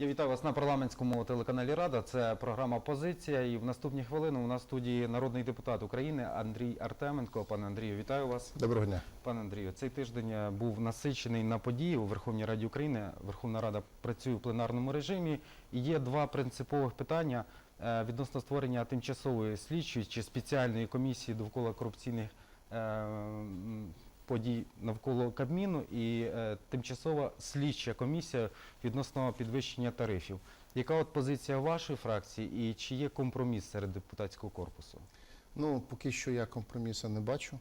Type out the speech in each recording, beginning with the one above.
Я вітаю вас на парламентському телеканалі Рада. Це програма Позиція. І в наступні хвилини у нас в студії народний депутат України Андрій Артеменко. Пане Андрію, вітаю вас. Доброго дня. Пане Андрію, цей тиждень був насичений на події у Верховній Раді України. Верховна Рада працює у пленарному режимі. І є два принципових питання е, відносно створення тимчасової слідчої чи спеціальної комісії довкола корупційних е, подій навколо Кабміну і е, тимчасова слідча комісія відносно підвищення тарифів. Яка от позиція вашої фракції і чи є компроміс серед депутатського корпусу? Ну, поки що я компромісу не бачу.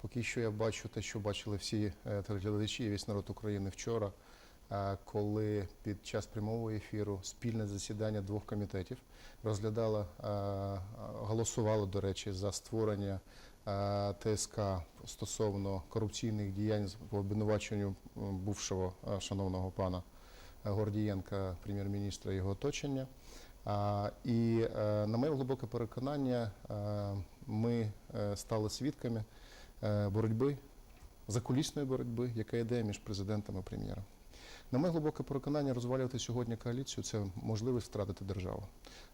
Поки що я бачу те, що бачили всі е, телеглядачі і весь народ України вчора, е, коли під час прямого ефіру спільне засідання двох комітетів розглядало, голосувало, до речі, за створення ТСК стосовно корупційних діянь по обвинуваченню бувшого е, шановного пана Гордієнка, прем'єр-міністра його оточення. І е, на моє глибоке переконання, е, ми е, стали свідками е, боротьби, закулісної боротьби, яка йде між президентом і прем'єром. На моє глибоке переконання, розвалювати сьогодні коаліцію це можливість втратити державу.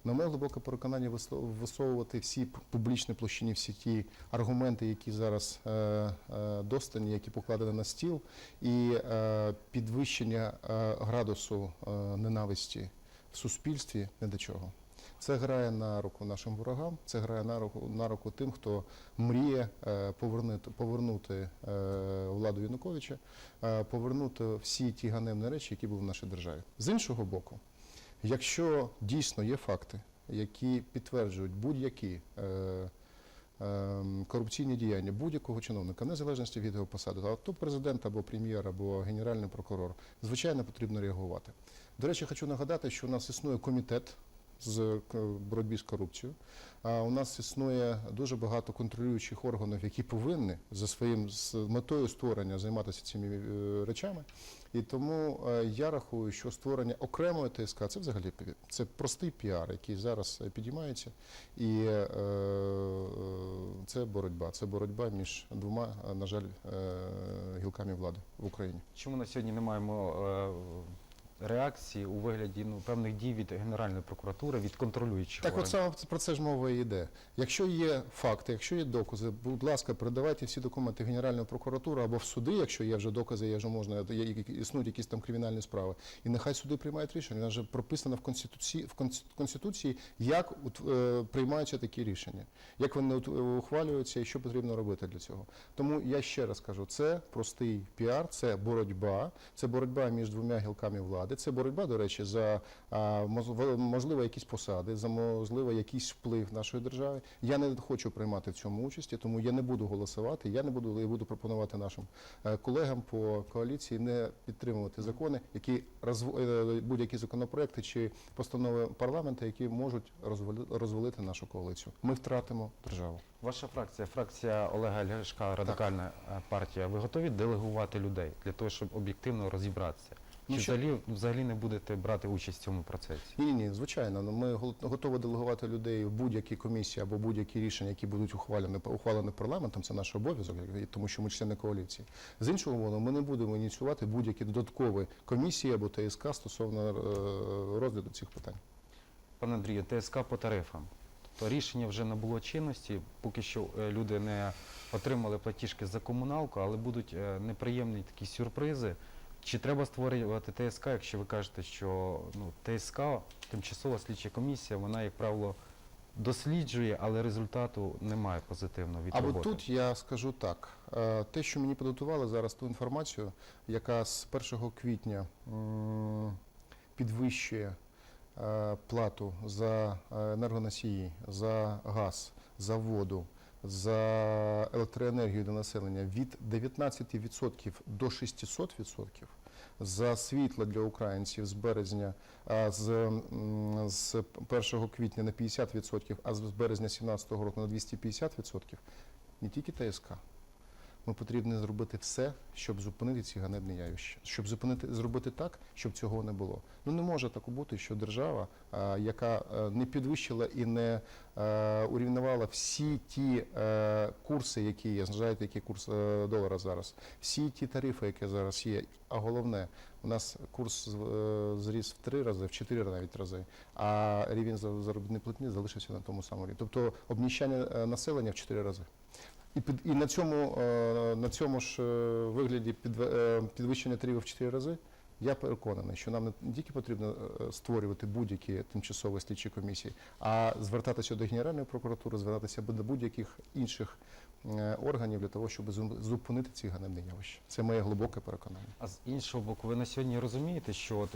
На моє глибоке переконання, висовувати всі публічні площині, всі ті аргументи, які зараз е, е, достані, які покладені на стіл, і е, підвищення е, градусу е, ненависті в суспільстві не до чого. Це грає на руку нашим ворогам, це грає на руку на руку тим, хто мріє е, повернути, повернути е, владу Януковича, е, повернути всі ті ганебні речі, які були в нашій державі. З іншого боку, якщо дійсно є факти, які підтверджують будь-які корупційні діяння будь-якого чиновника, незалежності від його посади, а то президент або прем'єр, або генеральний прокурор, звичайно, потрібно реагувати. До речі, хочу нагадати, що у нас існує комітет з к- боротьби з корупцією. А у нас існує дуже багато контролюючих органів, які повинні за своїм з метою створення займатися цими е, речами. І тому е, я рахую, що створення окремої ТСК це взагалі це простий піар, який зараз е, підіймається, і е, е, це боротьба. Це боротьба між двома, е, на жаль, е, гілками влади в Україні. Чому на сьогодні не маємо е, реакції у вигляді ну, певних дій від Генеральної прокуратури, від контролюючих Так, от саме про це ж мова і йде. Якщо є факти, якщо є докази, будь ласка, передавайте всі документи в Генеральну прокуратуру або в суди, якщо є вже докази, є вже можна, є, існують якісь там кримінальні справи. І нехай суди приймають рішення. Вона вже прописано в Конституції, в Конституції, як е, приймаються такі рішення, як вони ут- ухвалюються і що потрібно робити для цього. Тому я ще раз кажу, це простий піар, це боротьба, це боротьба між двома гілками влади, це боротьба, до речі, за можливо якісь посади, за можливо якийсь вплив нашої держави. Я не хочу приймати в цьому участі, тому я не буду голосувати. Я не буду я буду пропонувати нашим е, колегам по коаліції не підтримувати закони, які е, будь-які законопроекти чи постанови парламенту, які можуть розвали- розвалити нашу коаліцію. Ми втратимо державу. Ваша фракція, фракція Олега Ляшка, радикальна е, партія. Ви готові делегувати людей для того, щоб об'єктивно розібратися? Чи Ну, що- взагалі, взагалі не будете брати участь в цьому процесі? Ні, ні, звичайно. Ну, ми готові делегувати людей в будь-які комісії або будь-які рішення, які будуть ухвалені ухвалені парламентом. Це наш обов'язок, тому що ми члени коаліції. З іншого боку, ми не будемо ініціювати будь-які додаткові комісії або ТСК стосовно е, розгляду цих питань. Пане Андрію, ТСК по тарифам. Тобто рішення вже не було чинності, поки що е, люди не отримали платіжки за комуналку, але будуть е, неприємні такі сюрпризи. Чи треба створювати ТСК, якщо ви кажете, що ну, ТСК, тимчасова слідча комісія, вона, як правило, досліджує, але результату немає позитивного від Або роботи. тут я скажу так: Е, те, що мені підготували зараз ту інформацію, яка з 1 квітня підвищує е, плату за е, енергоносії, за газ, за воду, за електроенергію до населення від 19% до 600%, за світло для українців з березня, а з, з 1 квітня на 50%, а з березня 2017 року на 250%, не тільки ТСК. Ми потрібно зробити все, щоб зупинити ці ганебні явища, щоб зупинити зробити так, щоб цього не було. Ну не може так бути, що держава, а, яка е, не підвищила і не е, урівнувала всі ті е, курси, які є, знаєте, який курс е, долара зараз, всі ті тарифи, які зараз є. А головне, у нас курс е, зріс в три рази, в чотири навіть рази, а рівень за- заробітної платні залишився на тому самому рівні. Тобто обніщання е, населення в чотири рази. І, під, і на цьому, е, на цьому ж е, вигляді під, е, підвищення тарифів в 4 рази, я переконаний, що нам не тільки потрібно створювати будь-які тимчасові слідчі комісії, а звертатися до Генеральної прокуратури, звертатися до будь-яких інших органів для того, щоб зупинити ці ганебні явища. Це моє глибоке переконання. А з іншого боку, ви на сьогодні розумієте, що от,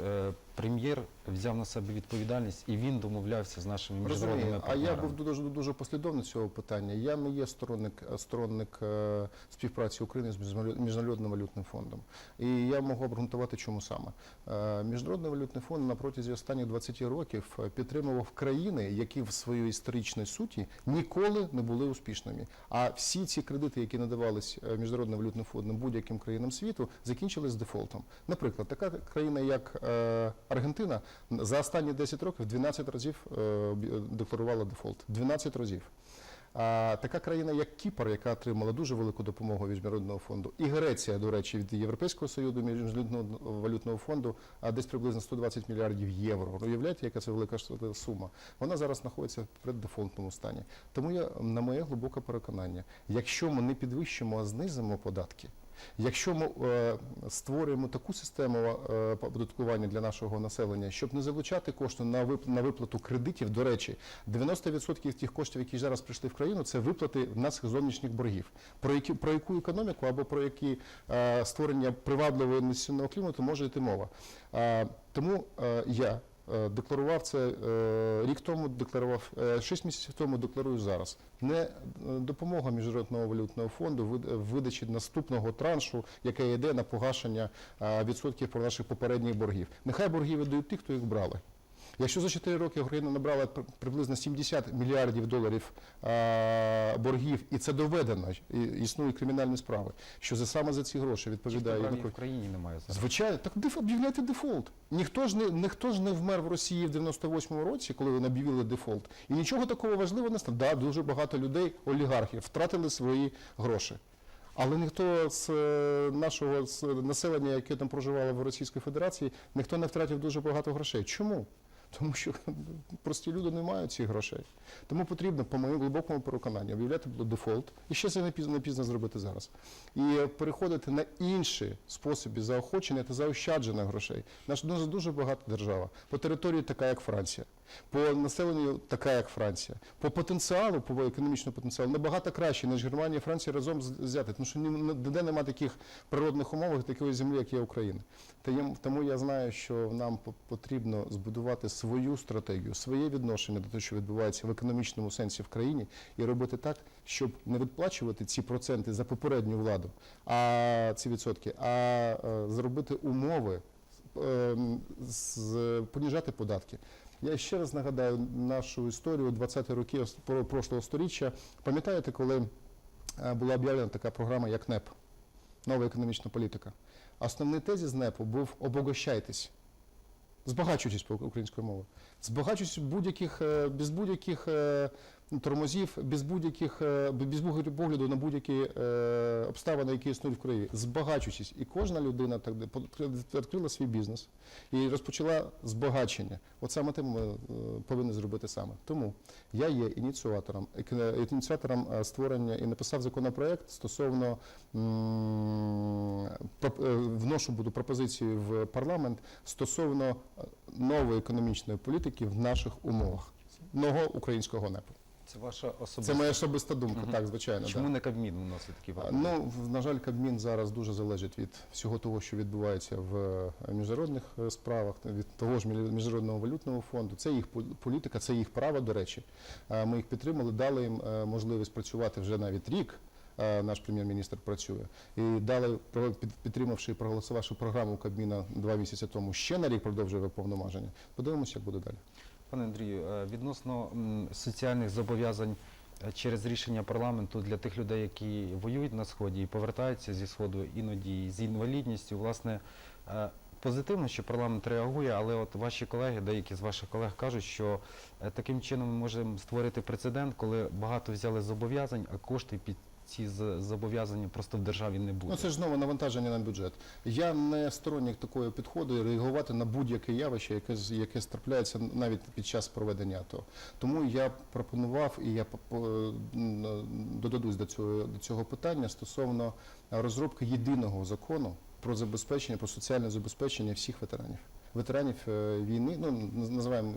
прем'єр взяв на себе відповідальність і він домовлявся з нашими міжнародними Розумію, а я був дуже дуже послідовний цього питання. Я не є сторонник сторонник е, співпраці України з Міжнарод- міжнародним валютним фондом. І я можу обґрунтувати, чому саме Е, міжнародний валютний фонд на протязі останніх 20 років е, підтримував країни, які в своїй історичній суті ніколи не були успішними. А всі ці кредити, які надавались міжнародним валютним фондом будь-яким країнам світу, закінчились дефолтом. Наприклад, така країна, як е, Аргентина, за останні 10 років 12 разів е, декларувала дефолт. 12 разів. А така країна, як Кіпр, яка отримала дуже велику допомогу від міжнародного фонду, і Греція, до речі, від Європейського союзу міжнародного валютного фонду, а десь приблизно 120 мільярдів євро. Уявляєте, яка це велика сума? Вона зараз знаходиться в преддефолтному стані. Тому я на моє глибоке переконання, якщо ми не підвищимо, а знизимо податки. Якщо ми е, створюємо таку систему е, оподаткування для нашого населення, щоб не залучати кошти на вип- на виплату кредитів, до речі, 90% тих коштів, які зараз прийшли в країну, це виплати наших зовнішніх боргів. Про які про яку економіку або про які е, створення привабливого інвестиційного клімату може йти мова. Тому я. Е, Декларував це е, рік тому, декларував шість 6 місяців тому, декларую зараз. Не е, допомога міжнародного валютного фонду в видачі наступного траншу, яке йде на погашення е, відсотків про наших попередніх боргів. Нехай борги видають ті, хто їх брали. Якщо за 4 роки Україна набрала приблизно 70 мільярдів доларів боргів, і це доведено, і існують кримінальні справи, що за саме за ці гроші відповідає Янукович. в країні немає зараз. Звичайно, так об'являйте дефолт. Ніхто ж не ніхто ж не вмер в Росії в 98-му році, коли вони об'явили дефолт. І нічого такого важливого не стало. Да, дуже багато людей, олігархів, втратили свої гроші. Але ніхто з е, нашого з населення, яке там проживало в Російській Федерації, ніхто не втратив дуже багато грошей. Чому? Тому що прості люди не мають цих грошей. Тому потрібно, по моєму глибокому переконанню, об'являти дефолт. І ще це не пізно, не пізно зробити зараз. І переходити на інші способи заохочення та заощадження грошей. Наш дуже багата держава. По території така, як Франція. По населенню така, як Франція. По потенціалу, по економічному потенціалу, набагато краще, ніж Германія і Франція разом взяти. Тому що ніде немає таких природних умов, такої землі, як є Україна. Тому я знаю, що нам по- потрібно збудувати свою стратегію, своє відношення до того, що відбувається в економічному сенсі в країні, і робити так, щоб не відплачувати ці проценти за попередню владу, а ці відсотки, а е, зробити умови, е, з- поніжати податки. Я ще раз нагадаю нашу історію 20-ті роки прошлого сторіччя. Пам'ятаєте, коли е, була об'явлена така програма, як НЕП, нова економічна політика. Основний тезис НЕПу був обогащайтесь, збагачуйтесь по українською мовою. Збагачуйтесь будь-яких, е, без будь-яких е, тормозів, без будь-яких е, без погляду на будь-які е, обставини, які існують в країні. Збагачуйтесь. І кожна людина так відкрила свій бізнес і розпочала збагачення. От саме те ми е, повинні зробити саме. Тому я є ініціатором, ініціатором створення і написав законопроект стосовно вношу буду пропозицію в парламент стосовно нової економічної політики в наших умовах. Нового українського НЕПу. Це ваша особиста. Це моя особиста думка, так, звичайно. Чому да. не Кабмін вносить такі пропозиції? Ну, в- на жаль, Кабмін зараз дуже залежить від всього того, що відбувається в е, міжнародних е, справах, від того ж Мі- міжнародного валютного фонду. Це їх пол- політика, це їх право, до речі. Е, Ми їх підтримали, дали їм е, можливість працювати вже навіть рік. е, Наш прем'єр-міністр працює і дали про- під- підтримавши і проголосувавши програму Кабміна два місяці тому, ще на рік продовжує повноваження. Подивимося, як буде далі. Пане Андрію, е, відносно соціальних зобов'язань е, через рішення парламенту для тих людей, які воюють на сході і повертаються зі сходу іноді з інвалідністю. Власне, е, позитивно, що парламент реагує, але от ваші колеги, деякі з ваших колег кажуть, що таким чином ми можемо створити прецедент, коли багато взяли зобов'язань, а кошти під ці зобов'язання просто в державі не буде. Ну це ж знову навантаження на бюджет. Я не сторонник такого підходу реагувати на будь-яке явище, яке яке трапляється навіть під час проведення АТО. Тому я пропонував і я додадусь до цього до цього питання стосовно розробки єдиного закону про забезпечення, про соціальне забезпечення всіх ветеранів. Ветеранів е, війни, ну називаємо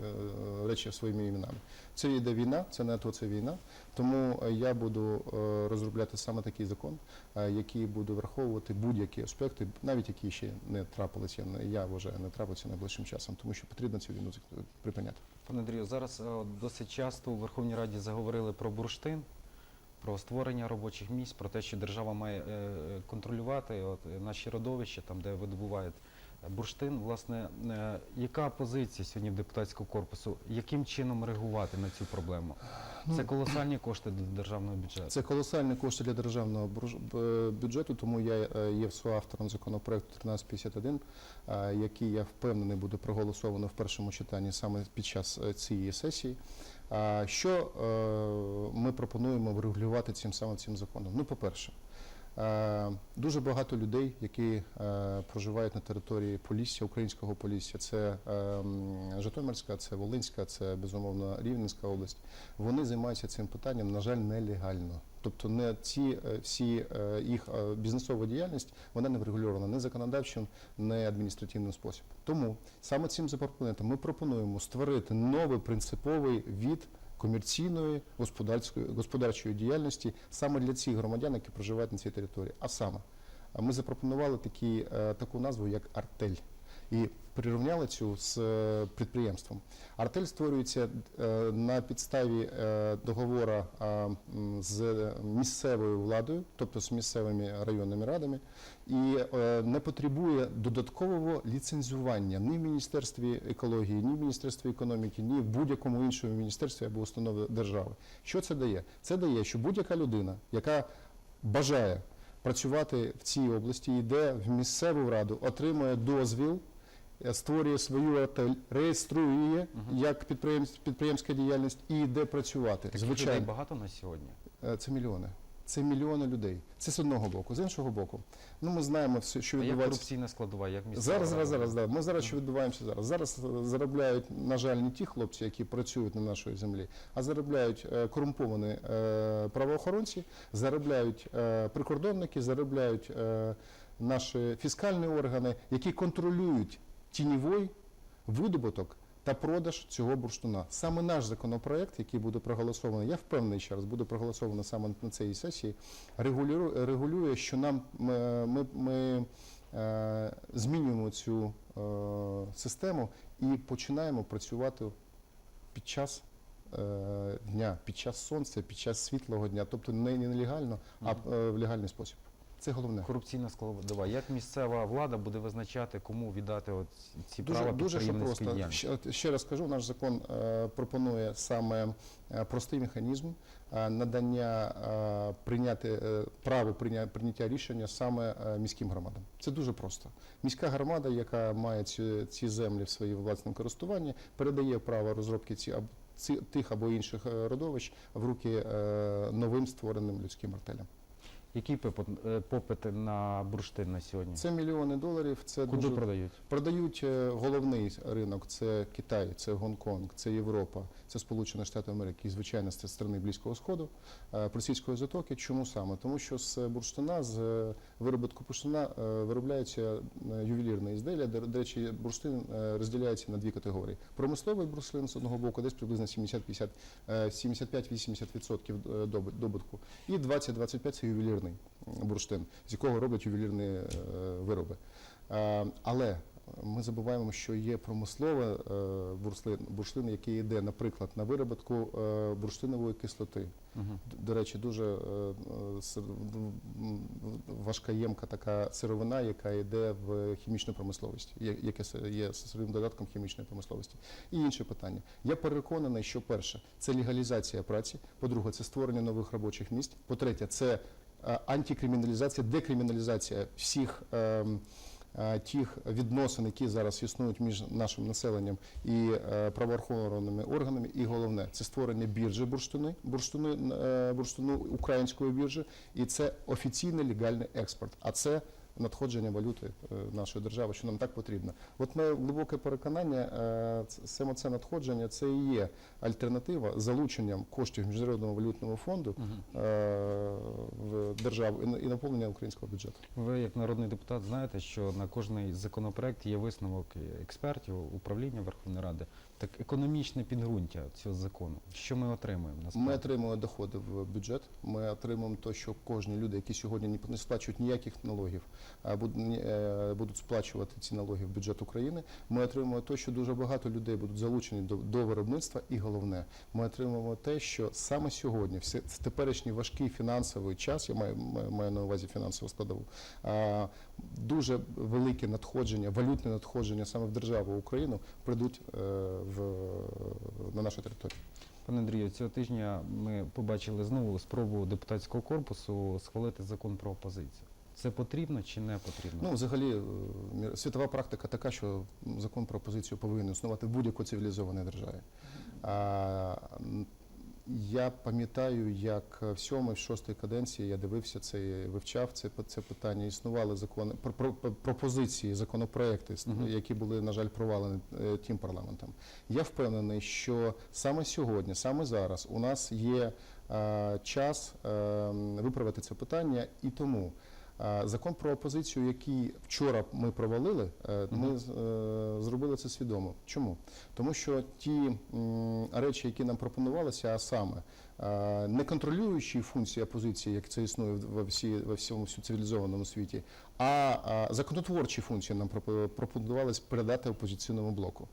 е, речі своїми іменами. Це йде війна, це не АТО, це війна. Тому е, я буду розробляти саме такий закон, який буде враховувати будь-які аспекти, навіть які ще не трапилися, я, вважаю, не трапляться найближчим часом, тому що потрібно цю війну припиняти. Пане Андрію, зараз досить часто у Верховній Раді заговорили про бурштин, про створення робочих місць, про те, що держава має контролювати от, наші родовища, там, де видобувають бурштин. Власне, е, яка позиція сьогодні в депутатського корпусу? Яким чином реагувати на цю проблему? Це колосальні кошти до державного бюджету. Це колосальні кошти для державного бюджету, тому я е, є співавтором законопроекту 1351, е, який я впевнений буде проголосовано в першому читанні саме під час цієї сесії. Що ми пропонуємо врегулювати цим самим цим законом? Ну, по-перше, е, дуже багато людей, які е, проживають на території Полісся, українського Полісся, це е, Житомирська, це Волинська, це безумовно Рівненська область. Вони займаються цим питанням, на жаль, нелегально. Тобто не ці е, всі е, їх е, бізнесова діяльність вона не врегульована не законодавчим, не адміністративним способом. Тому саме цим запропонентом ми пропонуємо створити новий принциповий від комерційної господарської господарчої діяльності саме для цих громадян, які проживають на цій території. А саме ми запропонували такі, е, таку назву як артель. І прирівняли цю з е, підприємством. Артель створюється е, на підставі е, договору з місцевою владою, тобто з місцевими районними радами, і не потребує додаткового ліцензування ні в Міністерстві екології, ні в Міністерстві економіки, ні в будь-якому іншому міністерстві або установі держави. Що це дає? Це дає, що будь-яка людина, яка бажає працювати в цій області, йде в місцеву раду, отримує дозвіл, створює свою артель, реєструє її як підприємств- підприємська діяльність і йде працювати. Таких людей багато на сьогодні. Е, це мільйони. Це мільйони людей. Це з одного боку. З іншого боку, ну ми знаємо все, що А як корупційна складова, як місцева Зараз, зараз, зараз, да. Ми зараз що відбуваємося зараз. Зараз е, заробляють, на жаль, не ті хлопці, які працюють на нашій землі, а заробляють е, корумповані е, правоохоронці, заробляють е, прикордонники, заробляють е, наші фіскальні органи, які контролюють тіньовий видобуток та продаж цього бурштуна. Саме наш законопроект, який буде проголосований, я впевнений ще раз, буде проголосований саме на цій сесії, регулює, що нам е, ми, ми е, змінюємо цю е, систему і починаємо працювати під час дня, під час сонця, під час світлого дня, тобто не нелегально, а в легальний спосіб. Це головне. Корупційна складова. Як місцева влада буде визначати, кому віддати от ці Дуже, права дуже просто. Ще, ще раз кажу, наш закон е, пропонує саме е, простий механізм е, надання е, прийняти е, право прийня, прийняття рішення саме е, міським громадам. Це дуже просто. Міська громада, яка має ці, ці землі в своїй власному користуванні, передає право розробки ці тих або інших е, родовищ в руки е, новим створеним людським артелям. Який попит, е, на бурштин на сьогодні? Це мільйони доларів. Це Куди дуже продають? Продають е, головний ринок це Китай, це Гонконг, це Європа, це Сполучені Штати Америки і звичайно з країни Близького Сходу, е, Персидської затоки. Чому саме? Тому що з бурштина, з виробітку бурштина виробляються е, ювелірні ізделія. До речі, бурштин розділяється на дві категорії: промисловий бурштин з одного боку, десь приблизно 70-50, е, 75-80% е, добутку, і 20-25% це ювелірний м, бурштин, з якого роблять ювелірні е, вироби. Е, Але ми забуваємо, що є промислове е, бурштин, який йде, наприклад, на виробітку бурштинової кислоти. Д- До речі, дуже м, важкоємка така сировина, яка йде в хімічну промисловість, яке є сировим додатком хімічної промисловості. І інше питання. Я переконаний, що перше це легалізація праці, по-друге, це створення нових робочих місць. По-третє, це е, антикриміналізація, декриміналізація всіх. е, Тих відносин, які зараз існують між нашим населенням і е, правоохоронними органами, і головне це створення біржі бурштини, бурштини, е, бурштину української біржі, і це офіційний легальний експорт. А це надходження валюти е, нашої держави, що нам так потрібно. От моє глибоке переконання, е, саме це надходження це і є альтернатива залученням коштів міжнародного валютного фонду е, в державу і наповнення українського бюджету. Ви, як народний депутат, знаєте, що на кожний законопроект є висновок експертів управління Верховної Ради. Так економічне підґрунтя цього закону. Що ми отримуємо Ми отримуємо доходи в бюджет. Ми отримуємо те, що кожні люди, які сьогодні не- сплачують ніяких налогів, а е, будуть сплачувати ці налоги в бюджет України. Ми отримуємо те, що дуже багато людей будуть залучені до, до виробництва. І головне, ми отримуємо те, що саме сьогодні, в теперішній важкий фінансовий час, я маю, маю- на увазі фінансову складову, дуже велике надходження, валютне надходження саме в державу Україну прийдуть е, в, на нашу територію. Пане Андрію, цього тижня ми побачили знову спробу депутатського корпусу схвалити закон про опозицію. Це потрібно чи не потрібно? Ну, взагалі, е, світова практика така, що закон про опозицію повинен існувати в будь-якій цивілізованій державі. Я пам'ятаю, як в сьомій, в шостій каденції я дивився це, вивчав це, це питання. Існували закони про, про, про- пропозиції, законопроекти, які були, на жаль, провалені е, тим парламентом. Я впевнений, що саме сьогодні, саме зараз, у нас є е, час е, виправити це питання, і тому. Закон про опозицію, який вчора ми провалили, е, ми е, зробили це свідомо. Чому? Тому що ті речі, які нам пропонувалися, а саме не контролюючі функції опозиції, як це існує во всі во всьому цивілізованому світі, а, законотворчі функції нам пропо- пропонувалось передати опозиційному блоку.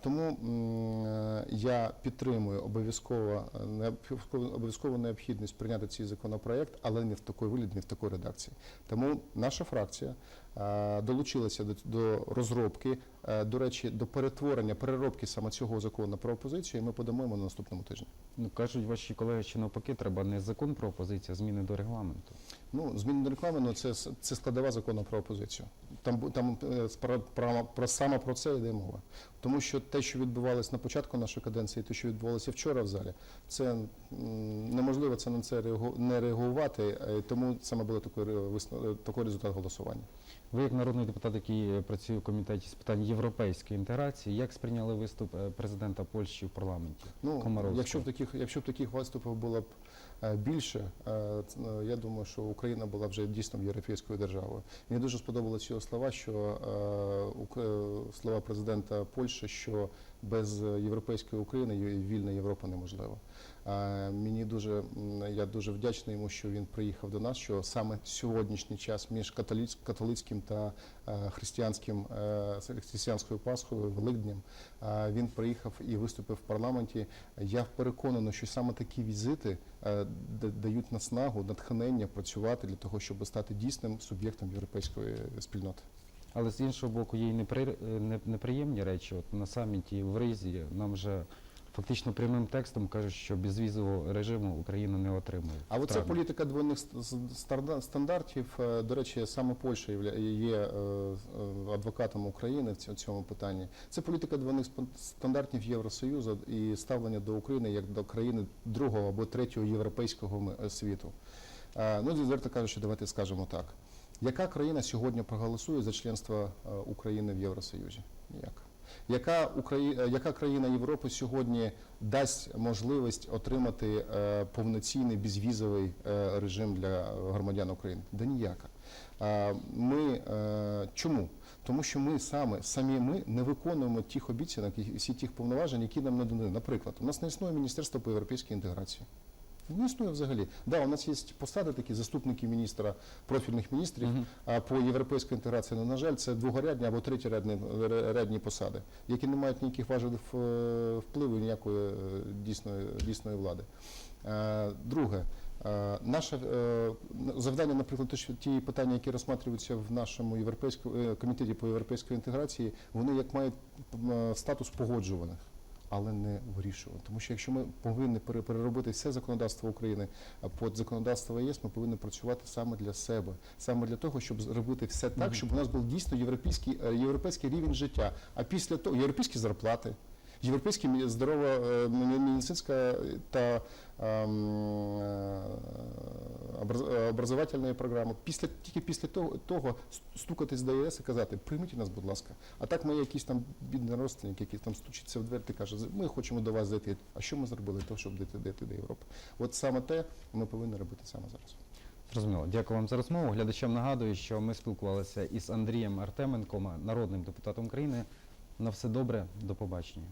Тому е, я підтримую обов'язково е, обов'язково необхідність прийняти цей законопроект, але не в такий вигляд, не в такій редакції. Тому наша фракція е, долучилася до, до розробки, е, до речі, до перетворення, переробки саме цього закону про опозицію. І ми подамо на наступному тижні. Ну кажуть ваші колеги, що навпаки треба не закон про опозицію, а зміни до регламенту. Ну, зміни до реклами, ну, це, це складова закону про опозицію. Там, там е, про, про, про, саме про це йде мова. Тому що те, що відбувалось на початку нашої каденції, те, що відбувалося вчора в залі, це неможливо це на це не реагувати, тому саме було такий, такий результат голосування. Ви, як народний депутат, який працює у комітеті з питань європейської інтеграції, як сприйняли виступ е, президента Польщі в парламенті? Ну, якщо б таких, якщо б таких виступів було б е, більше, е, я думаю, що Україна була вже дійсно європейською державою. Мені дуже сподобалися його слова, що слова президента Польщі, що без європейської України вільна Європа неможлива. Мені дуже я дуже вдячний йому, що він приїхав до нас. Що саме сьогоднішній час між католицьким та е, християнським е, християнською Пасхою, Великднем, він приїхав і виступив в парламенті. Я переконаний, що саме такі візити е, дають наснагу, натхнення працювати для того, щоб стати дійсним суб'єктом європейської спільноти. Але з іншого боку, є й не- неприємні речі. От на саміті в Ризі нам вже фактично прямим текстом кажуть, що безвізового режиму Україна не отримує. А оця політика двойних ст- стандартів, е, до речі, саме Польща є е, адвокатом України в цьому питанні. Це політика двойних стандартів Євросоюзу і ставлення до України як до країни другого або третього європейського е, світу. Ну, відверто кажучи, давайте скажемо так. Яка країна сьогодні проголосує за членство України в Євросоюзі? Ніяка. Яка, Украї... е, яка країна Європи сьогодні дасть можливість отримати е, повноцінний безвізовий е, режим для громадян України? Да ніяка. Ми чому? Тому що ми саме самі ми не виконуємо тих обіцянок і всі тих повноважень, які нам надані. Наприклад, у нас не існує міністерство по європейській інтеграції. Не існує взагалі. Да, у нас є посади такі заступники міністра, профільних міністрів а по європейській інтеграції. Ну, на жаль, це другорядні або третєрядні рядні посади, які не мають ніяких важелів е, впливу ніякої е, дійсної, дійсної влади. Е, Друге, е, наше е, завдання, наприклад, ті питання, які розглядаються в нашому європейському е, комітеті по європейській інтеграції, вони як мають статус погоджуваних. Але не вирішувати. Тому що якщо ми повинні пере- переробити все законодавство України під законодавство ЄС, ми повинні працювати саме для себе, саме для того, щоб зробити все так, щоб у нас був дійсно європейський, е, європейський рівень життя. А після того європейські зарплати, Європейські здорова медицинська та ем, е, образ- е, образовательна програма. Після тільки після того, того стукатись до ЄС і казати, прийміть нас, будь ласка. А так ми якісь там бідний родственник, який там стучиться в двері і каже, ми хочемо до вас зайти. А що ми зробили того, щоб дійти, дійти до Європи? От саме те ми повинні робити саме зараз. Зрозуміло. Дякую вам за розмову. Глядачам нагадую, що ми спілкувалися із Андрієм Артеменком, народним депутатом України. На все добре, до побачення.